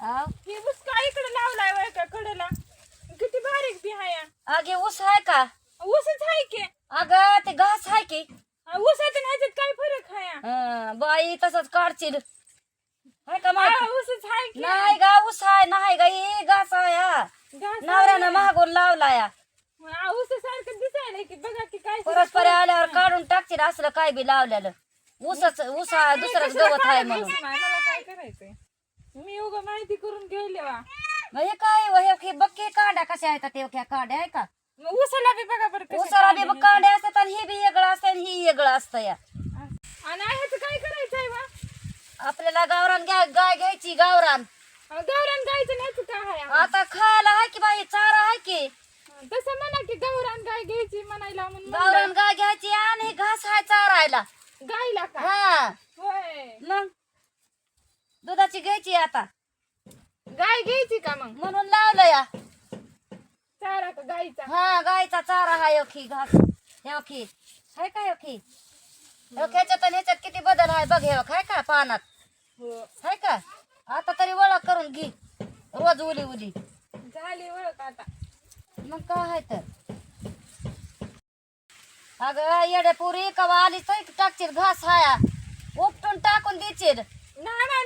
हे? ऊस काय इकडे लावलाय वय का कडेला? किती बारीक बी हाय अगे ऊस आहे का? ऊसच आहे की. अगं ते घास आहे की. ऊसात आणि ह्याच्यात काय फरक हाय हं, बाई तसंच काढशील. हाय का माहिती ऊसच आहे की. नाही गा ऊस आहे नाही गा हे घास आहे हा. घास नवऱ्यानं मागून लावला या ऊस सारखं दिसायला की. बघा की काय परस्पर आल्यावर काढून टाकशील असलं काय बी लावलेलं. ऊसच ऊस हा दुसरंच गवत आहे म्हणून. मला काय करायचंय? मी उगा माहिती करून गेले वा मग हे काय हो, हे हे बघ हे काड्या कशा आहेत ते ह्या काड्या आहे का? मग ऊसाला बी बघा बरं ऊसाला बी बघ काड्या असतात आणि हे बी वेगळं असतं आणि ही वेगळं असतं या. आणि ह्याचं काय करायचंय वा? आपल्याला गावरान घ्या गाय घ्यायची गावरान. गौरान गायचं न्यायचं काय आता खायला आहे की बाई चारा आहे की. तसं म्हणा की गौरान गाय घ्यायची म्हणायला म्हणून गावरान गाय घ्यायची आणि घास आहे चारायला. गायला का? हा. दुधाची घ्यायची आता. गाय घ्यायची का मग? म्हणून लावलं या. चारा का गायचा? हा गायचा चारा हा योखी घास. योखी आहे का योखी ह्याच्यात आणि ह्याच्यात किती बदल आहे बघ हे आहे का पानात? हो. आहे का? आता तरी ओळख करून घे. रोज उली उली. झाली ओळख आता. मग काय आहे तर? अगं येडे पुरी कवा आली तर टाकशील घास हाया. उपटून टाकून देशील.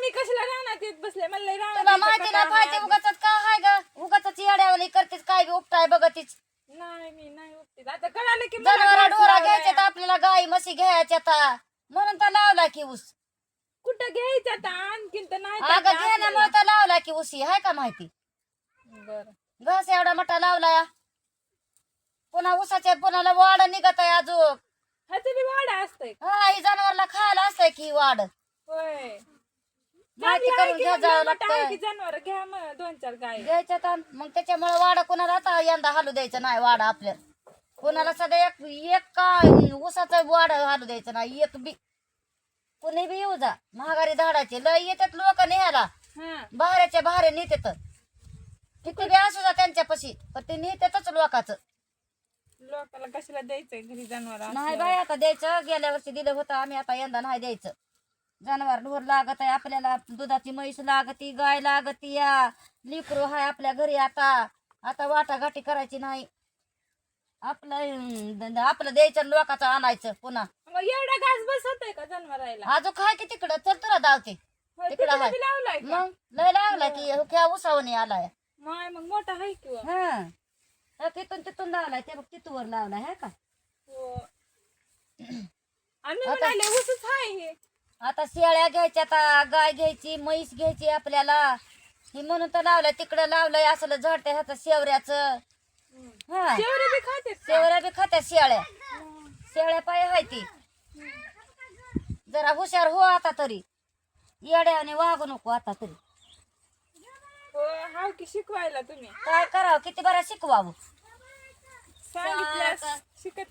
मी कशाला राहणार येत बसले? मला लय रानात तुला यायचं माहिती ना कटाळा आहे. उगाच काय हाय ग? उगाच येड्यावानी करतेस काय बी उपटाय बघतीच नाही मी नाही उपटीत. आता कळालं की मला जनावर घास डोरा. घ्यायचे तर आपल्याला गाई म्हशी घ्यायच्या तर म्हणून तर लावला की ऊस. कुठं घ्यायचं आता आणखीन तर नाही अगं घेण्यामुळे तर लावला की उसी हाय का माहिती? बर. घास एवढा मोठा लावलाय पुन्हा उसाच्या पुन्हा वाड निघत आहे अजून. ह्याचं बी वाडा असतंय. हा ही जनावरला खायला असतंय की वाड होय. माहिती करून घ्या जावं लागतं जनावर घ्या मग दोन चार गाय. घ्यायच्या तर मग त्याच्यामुळे वाडा कोणाला आता यंदा हालू द्यायचं नाही वाडा आपल्या कोणाला सध्या एक एक का उसाचं वाड हालू द्यायचं नाही एक बी. कोणी बी येऊ जा महागारी झाडाचे लय येतात लोक न्यायला. हा. बाहेरच्या बाहेर नेतात. किती बी असू जा त्यांच्यापाशी पण ते नेतातच लोकांचं. लोकाला कशाला द्यायचंय घरी जनावर नाही बाई आता द्यायचं गेल्या वर्षी दिलं होतं आम्ही आता यंदा नाही द्यायचं. जनावर ढोर लागत आहे आपल्याला दुधाची म्हैस लागती गाय लागती या लिकरू हाय आपल्या घरी आता. आता वाटाघाटी करायची नाही. आपलं आपलं द्यायचं लोकांचं आणायचं पुन्हा. मग एवढा घास बसत आहे का जनावरायला? आजो खाय की तिकडं? चल तुला धावते होय, तिकडं तिकडं हाय. बी लावलाय का? मग? लय लागला की ह्या उसावणी आलाय. मग मोठा आहे की हो. हा तर तिथून तिथून लावलाय ते बघ तिथूवर लावलाय है का? हो. आम्ही म्हणाले उसच आहे हे. आता शेळ्या घ्यायच्या आता गाय घ्यायची म्हैस घ्यायची आपल्याला. हे म्हणून तर लावलंय तिकडं लावलंय असलं झडत्या ह्याचं शेवऱ्याचं. हा. शेवरे बी खाते शेवऱ्या बी खात्या शेळ्या. शेळ्या पाय हाय ती. जरा हुशार हो आता तरी. येड्याने वागू नको आता तरी. हो हाव की शिकवायला तुम्ही. काय करावं किती बरं शिकवावं. शिकत आहे.